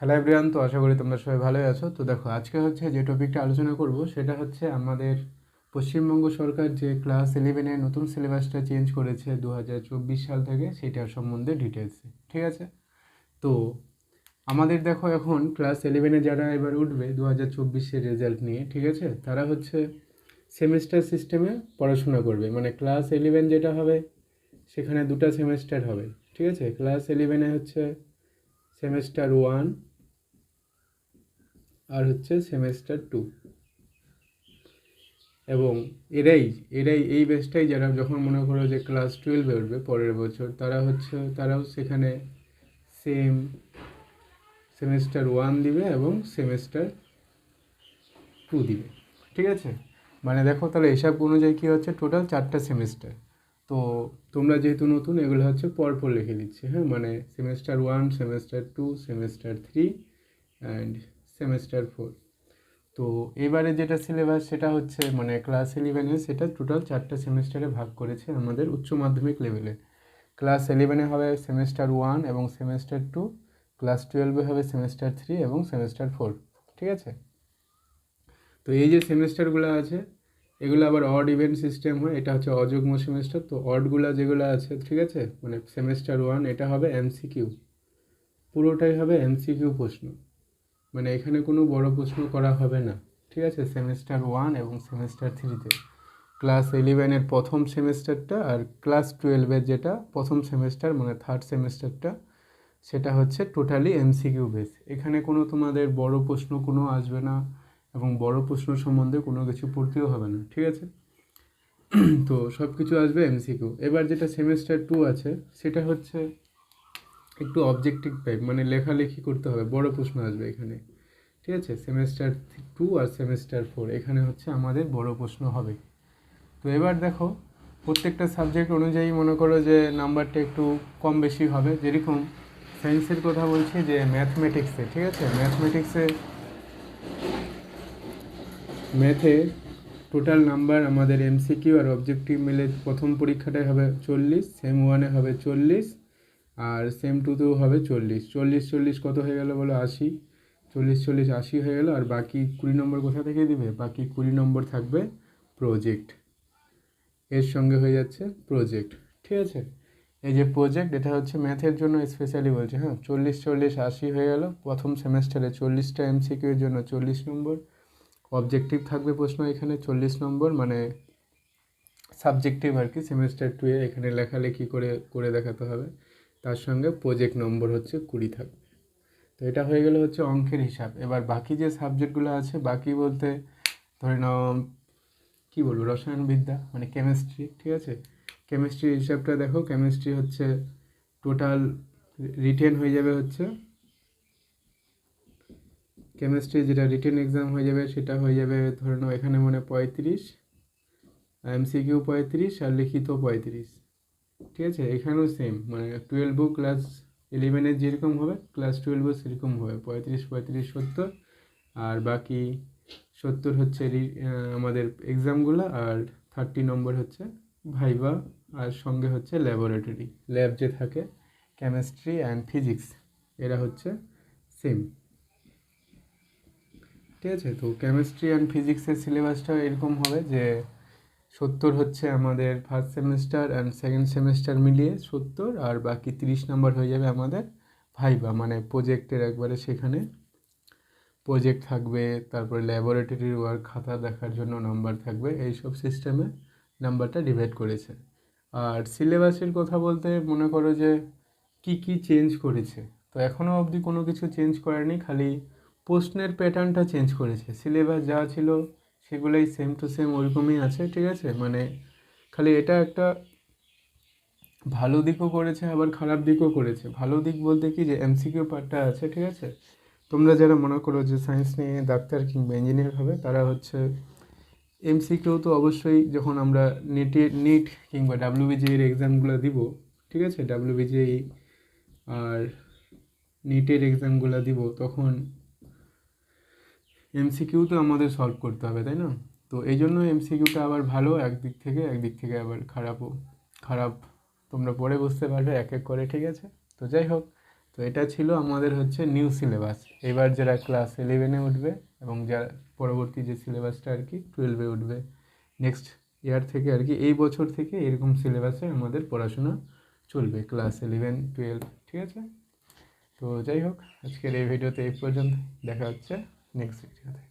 Hello everyone তো আশা করি তোমরা সবাই ভালোই আছো। তো দেখো, আজকে হচ্ছে যে টপিকটা আলোচনা করব, সেটা হচ্ছে আমাদের পশ্চিমবঙ্গ সরকার যে ক্লাস ইলেভেনের নতুন সিলেবাসটা চেঞ্জ করেছে দু হাজার চব্বিশ সাল থেকে, সেটার সম্বন্ধে ডিটেলসে ঠিক আছে? তো আমাদের দেখো এখন ক্লাস ইলেভেনে যারা এবার উঠবে দু হাজার চব্বিশের রেজাল্ট নিয়ে, ঠিক আছে? তারা হচ্ছে সেমিস্টার সিস্টেমে পড়াশোনা করবে। মানে ক্লাস ইলেভেন যেটা হবে, সেখানে দুটো সেমিস্টার হবে, ঠিক আছে? ক্লাস ইলেভেনে হচ্ছে সেমিস্টার ওয়ান আর হচ্ছে সেমেস্টার টু এবং এরাই এরাই, এই ব্যাচটাই যারা যখন মনে করো যে ক্লাস টুয়েলভে উঠবে পরের বছর, তারা হচ্ছে, তারাও সেখানে সেম সেমেস্টার ওয়ান দিবে এবং সেমেস্টার টু দিবে। ঠিক আছে? মানে দেখো তাহলে এসব অনুযায়ী কী হচ্ছে? টোটাল চারটা সেমেস্টার তো তোমরা যেহেতু নতুন, এগুলো হচ্ছে পরপর লিখে দিচ্ছি হ্যাঁ? মানে semester one semester two semester three and semester four তো এবারে যেটা সিলেবাস সেটা হচ্ছে মানে ক্লাস ইলেভেনে সেটা টোটাল চারটে সেমেস্টারে ভাগ করেছে আমাদের উচ্চ মাধ্যমিক লেভেলে ক্লাস ইলেভেনে হবে সেমেস্টার ওয়ান এবং সেমেস্টার টু ক্লাস টুয়েলভে হবে সেমেস্টার থ্রি এবং সেমেস্টার ফোর ঠিক আছে? তো এই যে সেমেস্টারগুলো আছে, এগুলো আবার অড ইভেন্ট সিস্টেম হয়, এটা হচ্ছে অযুগ্ম সেমেস্টার তো অডগুলো যেগুলো আছে, ঠিক আছে? মানে সেমেস্টার ওয়ান এটা হবে এমসিকিউ পুরোটাই হবে এমসিকিউ প্রশ্ন। মানে এখানে কোনো বড় প্রশ্ন করা হবে না। ঠিক আছে? সেমেস্টার ওয়ান এবং সেমেস্টার থ্রিতে ক্লাস ইলেভেনের প্রথম সেমেস্টারটা আর ক্লাস টুয়েলভের যেটা প্রথম সেমেস্টার মানে থার্ড সেমেস্টারটা, সেটা হচ্ছে টোটালি এমসিকিউ বেস এখানে কোনো তোমাদের বড় প্রশ্ন কোনো আসবে না এবং বড় প্রশ্ন সম্বন্ধে কোনো কিছু পড়তেও হবে না। ঠিক আছে? তো সব কিছু আসবে এমসিকিউ এবার যেটা সেমেস্টার টু আছে, সেটা হচ্ছে একটু অবজেক্টিভ টাইপ মানে লেখালেখি করতে হবে। বড় প্রশ্ন আসবে এখানে। ঠিক আছে? সেমেস্টার টু আর সেমেস্টার ফোর এখানে হচ্ছে আমাদের বড় প্রশ্ন হবে। তো এবার দেখো, প্রত্যেকটা সাবজেক্ট অনুযায়ী মনে করো যে নাম্বারটা একটু কম বেশি হবে। যেরকম সায়েন্সের কথা বলছি যে ম্যাথমেটিক্সে ঠিক আছে? ম্যাথমেটিক্সে ম্যাথে টোটাল নাম্বার আমাদের এমসিকিউ আর অবজেক্টিভ মিলে প্রথম পরীক্ষাটায় হবে চল্লিশ সেম ওয়ানে হবে চল্লিশ আর সেম টুতেও হবে চল্লিশ। চল্লিশ চল্লিশ কত হয়ে গেল বলো আশি? চল্লিশ চল্লিশ, আশি হয়ে গেল আর বাকি কুড়ি নম্বর কোথা থেকে দিবে? বাকি কুড়ি নম্বর থাকবে প্রজেক্ট এর সঙ্গে হয়ে যাচ্ছে প্রজেক্ট ঠিক আছে? এই যে প্রজেক্ট এটা হচ্ছে ম্যাথের জন্য স্পেশালি বলছে হ্যাঁ? চল্লিশ চল্লিশ, আশি হয়ে গেল। প্রথম সেমেস্টারে চল্লিশটা এমসিকিউর জন্য চল্লিশ নম্বর। অবজেক্টিভ থাকবে প্রশ্ন এখানে চল্লিশ নম্বর মানে সাবজেক্টিভ আর কি সেমেস্টার টুয়ে এখানে লেখালেখি করে করে দেখাতে হবে। তার সঙ্গে প্রজেক্ট নম্বর হচ্ছে কুড়ি থাকবে। তো এটা হয়ে গেলে হচ্ছে অঙ্কের হিসাব। এবার বাকি যে সাবজেক্টগুলো আছে, বাকি বলতে ধরে নাও, কী বলব, রসায়নবিদ্যা মানে কেমিস্ট্রি ঠিক আছে? কেমিস্ট্রির হিসাবটা দেখো কেমিস্ট্রি হচ্ছে টোটাল রিটেন হয়ে যাবে হচ্ছে কেমিস্ট্রি যেটা রিটেন এক্সাম হয়ে যাবে সেটা হয়ে যাবে ধরে নাও, এখানে মানে পঁয়ত্রিশ এমসিকিউ পঁয়ত্রিশ, আর লিখিত পঁয়ত্রিশ। ঠিক আছে? এখানেও সেম মানে টুয়েলভও ক্লাস ইলেভেনের যেরকম হবে ক্লাস টুয়েলভও সেরকম হবে। পঁয়ত্রিশ পঁয়ত্রিশ, সত্তর, আর বাকি সত্তর হচ্ছে আমাদের এক্সামগুলো আর থার্টি নম্বর হচ্ছে ভাইবা আর সঙ্গে হচ্ছে ল্যাবরেটরি ল্যাব যে থাকে কেমিস্ট্রি অ্যান্ড ফিজিক্স এরা হচ্ছে সেম ঠিক আছে? তো কেমিস্ট্রি অ্যান্ড ফিজিক্সের সিলেবাসটা এরকম হবে যে সত্তর হচ্ছে আমাদের first semester and second semester মিলিয়ে সত্তর, আর বাকি তিরিশ নাম্বার হয়ে যাবে আমাদের ভাইবা মানে প্রোজেক্টের একবারে সেখানে প্রজেক্ট থাকবে, তারপরে ল্যাবরেটরির ওয়ার্ক খাতা দেখার জন্য নাম্বার থাকবে, এইসব সিস্টেমে নাম্বারটা ডিভাইড করেছে। আর সিলেবাসের কথা বলতে মনে করো যে কি কি চেঞ্জ করেছে, তো এখনও অবধি কোনো কিছু চেঞ্জ করেনি, খালি প্রশ্নের প্যাটার্নটা চেঞ্জ করেছে। সিলেবাস যা ছিল সেগুলোই সেম টু সেম ওরকমই আছে, ঠিক আছে? মানে খালি এটা একটা ভালো দিকও করেছে, আবার খারাপ দিকও করেছে। ভালো দিক বলতে কি যে এমসিকিউ পার্টটা আছে, ঠিক আছে? তোমরা যারা মনে করো যে সায়েন্স নিয়ে ডাক্তার কিংবা ইঞ্জিনিয়ার হবে, তারা হচ্ছে এমসিকিউ তো অবশ্যই যখন আমরা নেটে নিট কিংবা ডাব্লিউবিজি এর এক্সামগুলো দিব, ঠিক আছে? ডাব্লিউবিজি আর নিটের এক্সামগুলো দিব, তখন এমসিকিউ তো আমাদের সলভ করতে হবে, তাই না? তো এই জন্য এমসিকিউটা আবার ভালো, একদিক থেকে একদিক থেকে আবার খারাপও। খারাপ তোমরা পরে বুঝতে পারবে, এক এক করে, ঠিক আছে? তো যাই হোক, তো এটা ছিল আমাদের হচ্ছে নিউ সিলেবাস এবার যারা ক্লাস ইলেভেনে উঠবে এবং যারা পরবর্তী যে সিলেবাসটা আর কি টুয়েলভে উঠবে নেক্সট ইয়ার থেকে আর কি, এই বছর থেকে এরকম সিলেবাসে আমাদের পড়াশোনা চলবে ক্লাস ইলেভেন টুয়েলভ ঠিক আছে? তো যাই হোক, আজকের এই ভিডিওতে এই পর্যন্ত, দেখা হচ্ছে। নেক্সট ভিডিওতে